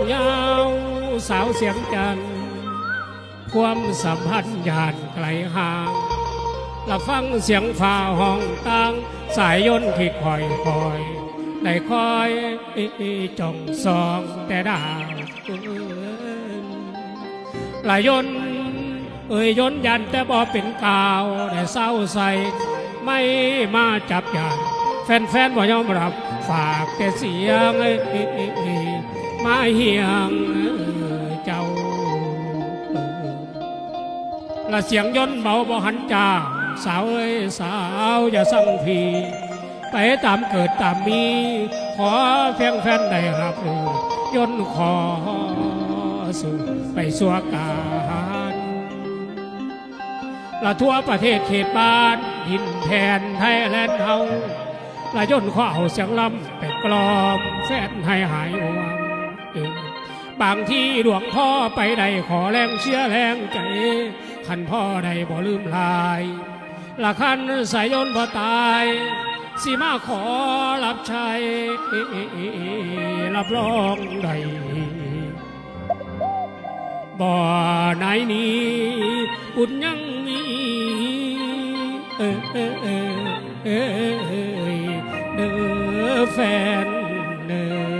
ละฟ้าห้องยาวสาวเสียงจันความสัมพันธ์ยานไกลห่างละฟังเสียงฟ้าห้องตังสายยนต์ที่คอยคอยได้คอยจ้องสองแต่ดาวละยนต์เอ่ยยนต์ยันแต่บ่เป็นกาวแต่เศร้าใสไม่มาจับยานแฟนๆบ่ยอมรับฝากแต่เสียง มาเฮียงเจ้าละเสียงยนต์เบาบ่หันจ้าสาวเอ้ยสาวอย่าสั่งพีไปตามเกิดตามมี ขอเพียงแฟนได้รับรู้ยนต์ขอสู่ไปสัวการละทั่วประเทศเขตบ้านดินแทนไทยแลนด์เฮาละยนต์ขอเอาเสียงลำไปกลอมแฟนให้หายห่วง บางที่หลวงพ่อไปใดขอแรงเชื่อแรงใจขันพ่อใดบ่ลืมลายละคันสายยนบ่ตายสิมาขอรับใช้รับรองได้บ่ไหนนี้บุญยังมีเออเออเออเออเออเด้อแฟนเด้อ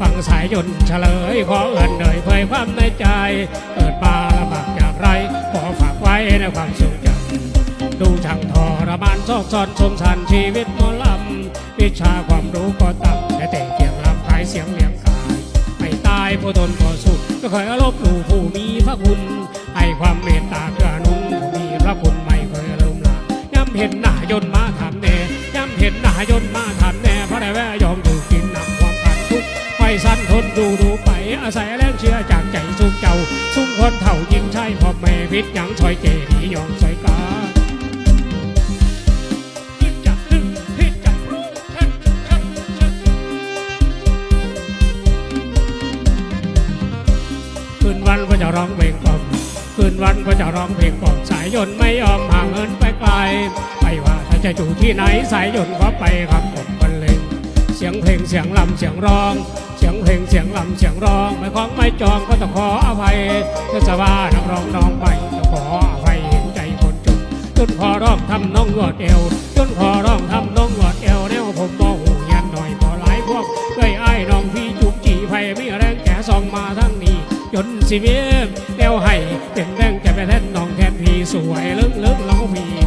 ฟนแฟนจ๋าลองหันมาฟังผมเหมือนเดิมฟังสายยนต์เฉลย ขอเอินเอ่ยเผยความในใจ เกิดมาลำบากอย่างไร ขอฝากไว้ในความทรงจำดูช่างทรมานซอกซอนสมสันชีวิตมอลำวิชาความรู้ก็ต่ำแต่แต่เกียงลำขายเสียงเลี้ยงกายไม่ตายผู้ทนผู้สุดก็เคยลบหลู่ผู้มีพระคุณให้ความเมตตา จากใจสุขเจ้าสุ่มคนเท่ายิงใช่พอแม่พิษยังซอยเจดียองซอยกาจะลึกที่จะรู้เท็จเท็จเท็จคืนวันก็จะร้องเพลงกล่อมคืนวันก็จะร้องเพลงกล่อมสายยนต์ไม่ยอมห่างเหินไปไกลไม่ว่าถ้าจะอยู่ที่ไหนสายยนต์ก็ไปครับผมบรรเลงเสียงเพลงเสียงลำเสียงร้อง เสียงเพลงเสียงลำเสียงร้องไม่ของไม่จองก็ต้องขออภัยถ้าจะว่านักร้องน้องไปจะขออภัยเห็นใจคนจนจนขอร้องทำน้องหยอดเอวจนขอร้องทำน้องหยอดเอวแนวผมมองหูยันหน่อยพอหลายพวกเอ้ยไอ้น้องพี่จุกจีไฟไม่แรงแก่ซองมาทั้งนี้ยนต์สิเมียมแนวให้เป็นแบงจะไปแทนน้องแทนพี่สวยเลิกเลิกเราพี่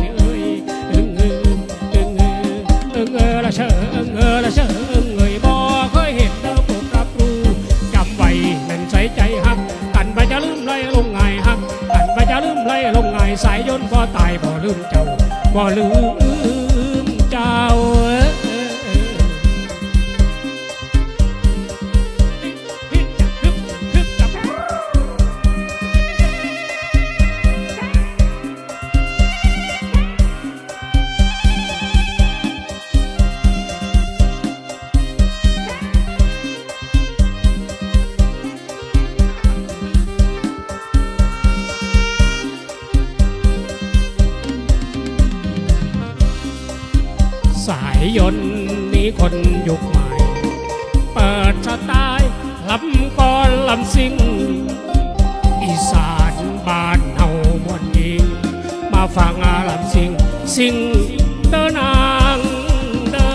เซิงอีสานบ้านเฮามวนยิงมาฟังอาลำซิงซิงเดอนางเดิ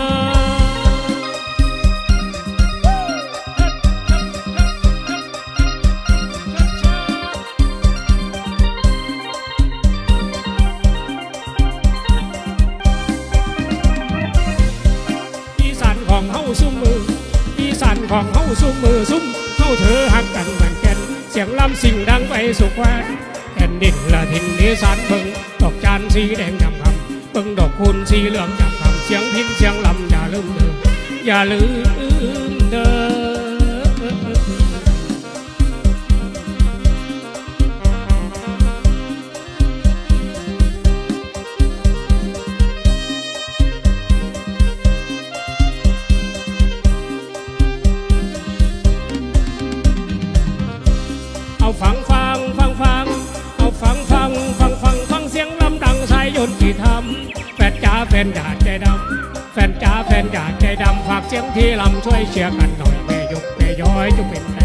อีสานของเฮาซุ่มมืออีสานของเฮาซุ่มมือซุ่ม เฮาเธอหักกันเหมือนแก่นเสียงลำสิ่งดังไปสุขแควนแผ่นดินละทินอีสานเบิ่งดอกจานสีแดงจำคำเบิ่งดอกคูณสีเหลืองจำคำเสียงพินเสียงลำอย่าลืมเด้ออย่าลืม นจ๋าใจดำแฟนจ๋าแฟนจ๋าใจดำฝากเสียงที่ลำช่วยเชียร์กันหน่อยแม่ยกแม่ย้อยจะเป็นไง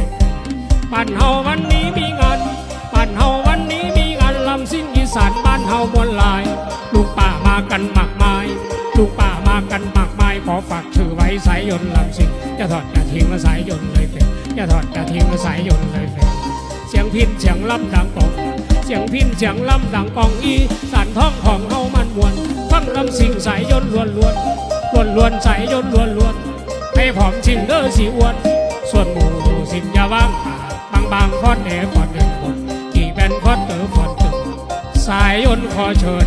บ้านเฮาวันนี้มีงานบ้านเฮาวันนี้มีงานลำซิ่งอีสานบ้านเฮามวลาย ลูกป่ามากันมากมาย ลูกป่ามากันมากมายขอฝากชื่อไว้สายยนต์ลำซิ่งจะถอดจะทิ้งมาสายยนต์เลยเฟจะถอดจะทิ้งมาสายยนต์เลยเฟเสียงพินเสียงลำดังกอง เสียงพินเสียงลำดังกองอีสานท้องของเฮามันมวนฟังลำสิ่งสายยนล้วนล้วนล้วนล้วนสายยนล้วนล้วนให้ผอมชิงเด้อสีอ้วน ส่วนหมูสินยาว่างบางบางฟอนเอฟอนเอ็นบนกี่เป็นฟอนเตอฟอนตึงสายยนขอเชิญ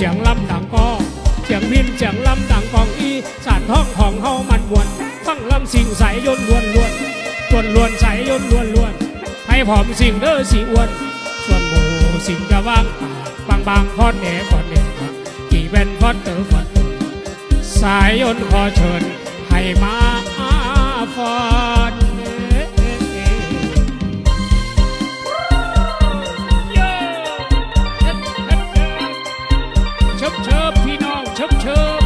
เสียงลำดังกองเสียงพินเสียงลำดังกองอีสานท้องของเฮามันมวนฟังลำสิ่งใสยนล้วนล้วนล้วนล้วนใสยนล้วนล้วนให้ผอมสิ่งเด้อสีอ้วน ส่วนหมูสิ่งจะว่างบางบางพอดเนพอดเนกี่เป็นพอดเตอพอดเตอสายยนขอเชิญให้มาฟอน เชิบ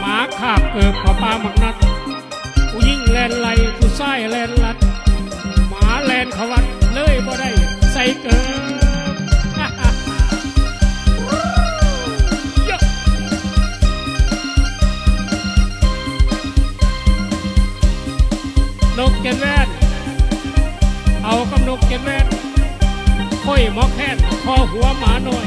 หมาขาบเกิบกับปลาหมักนัดผู้ยิ่งแลนไหลผู้ไส้แลนลัด หมาแลนขวัดเลยบ่ได้ใส่เกิบยะนกเกนแวนเอากับนกเกนแวนค่อยมอกแค้นคอหัวหมาหน่อย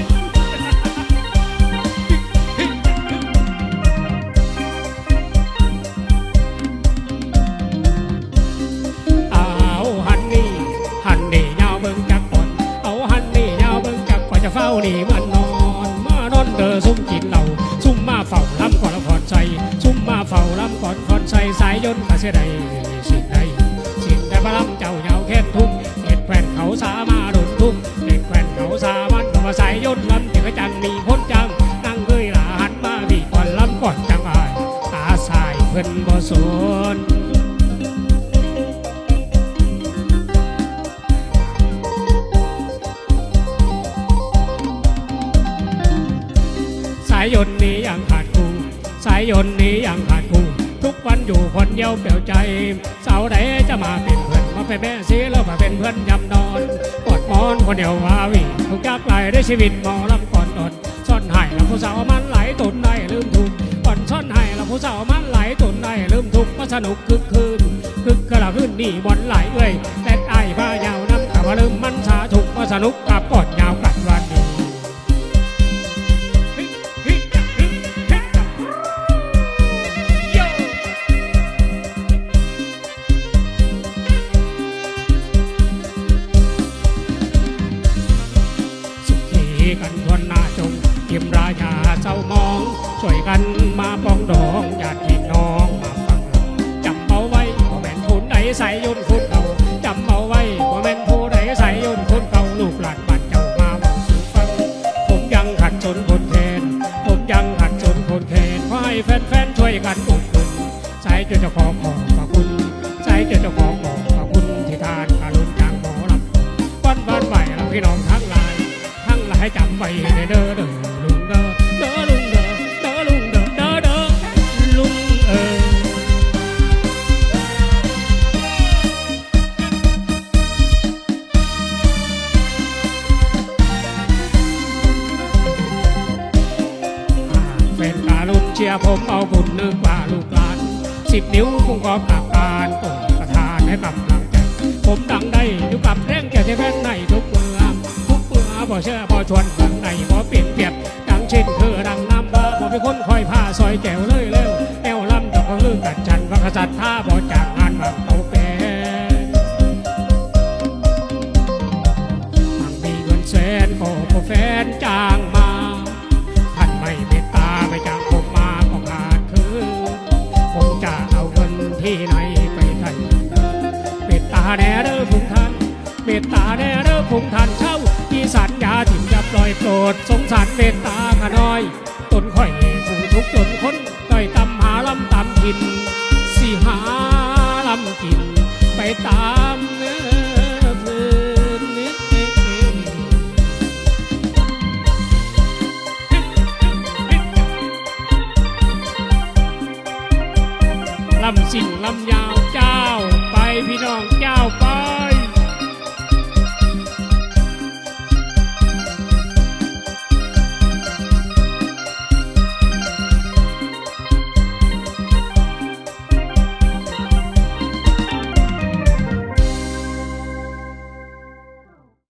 านี่มันนอนมานอนเดอซุ่มกินเหล้าซุ่มมาเฝ้าลำก่อนละพรใจซุ่มมาเฝ้าลำก่อนพรใจสายยนต์กะเสียใดสิ่งใดสิ่งใดบาลำเจ้าเหยาแค้นทุกเห็ดแขวนเขาสามาโดนทุกเห็ดแขวนเขาสามันก็มาสายยนต์ลำเจ็กจังมีพ้นจังนั่งเกยหลาหันมาบีก่อนลำก่อนจังอายตาสายเพิ่นบ่สนสาย ยนต์นี้ยังขาดกูสายยนต์นี้ยังขาดกูทุกวันอยู่คนเดียวเปลี่ยวใจเสาร์ใดจะมาเป็นเพื่อนมาเป็นแม่ซีแล้วมาเป็นเพื่อนยำนอนกอดมอนคนเดียววาวีทุกยากไหลได้ชีวิตมอลำก่อนตนซ่อนให้แล้วผู้สาวมันไหลตุนได้ลืมทุกข์ก่อนซ่อนให้แล้วผู้สาวมันไหลตุนได้ลืมทุกข์มาสนุกคึกคืนคึกกระขึ้นนี่บอลไหลเอ้ยแต่ไอ้ผ้ายาวน้ำขับลืมมันสาถูกมาสนุกกับกอด กันทวนหน้าจงเทียมราชาเศร้ามอง ช่วยกันมาปองดองญาติพี่น้องมาฟังเราจำเอาไว้ว่าแม่นผู้ใดใส่ยนคุณเก่าจำเอาไว้ว่าแม่นผู้ใดใส่ยนคุณเก่าลูกหลานบ้านเจ้ามาว่าสู่ฟัง ผมยังขัดสนคนแคนผมยังขัดสนคนแคนขอให้แฟนๆช่วยกันอุดหนุนใส่เจ้าของขอบพระคุณใส่เจ้าของขอบพระคุณที่ทานการุณจากหมอลำก้อนบ้านไหวเราพี่น้องทั้งหลาย ทั้จำไว้ให้เด้อเด้อลุงเด้อเด้อลุงเด้อเด้อลุงเด้อเด้อเด้อลุงเออแฟนการุณเชียร์ผมเอาบุญนึกว่าลูกหลานสิบนิ้วคงขอกราบการตรงประทานให้กำลังใจผมดังได้อยู่กับแรงแก่ที่แม่นในทุกเมืองทุ กเมื่อเชื่อพอชวนเมืองในพอเปลี่ยนเปรียบดังเช่นคือดังน้ำบ่พอเป็นคนคอยผ้าซอยแก้วเลยเร็วแอวลำจะก็ลือกัดจันวักษัตริย์ท่าบ่จากงานบางเตาเป็นมันมีเงินแสนก็พอแฟนจ้างมาท่านไม่เมตตาไม่จ้างผมมาก็ขาดคือผมจะเอาเงินที่ไหนไปท่านเมตตาแน่เด้อพุงท่านเมตตาแน่เด้อพุงท่าน อยโปรดสงสารเมตตาข้าน้อยตนค่อยผู้ทุกข์จนคนต้อยตำหาลำตำกินสิหาลำกินไปตามเนื้อพื้นนี้ลำสิ่งลำยาวเจ้าไปพี่น้องเจ้าไป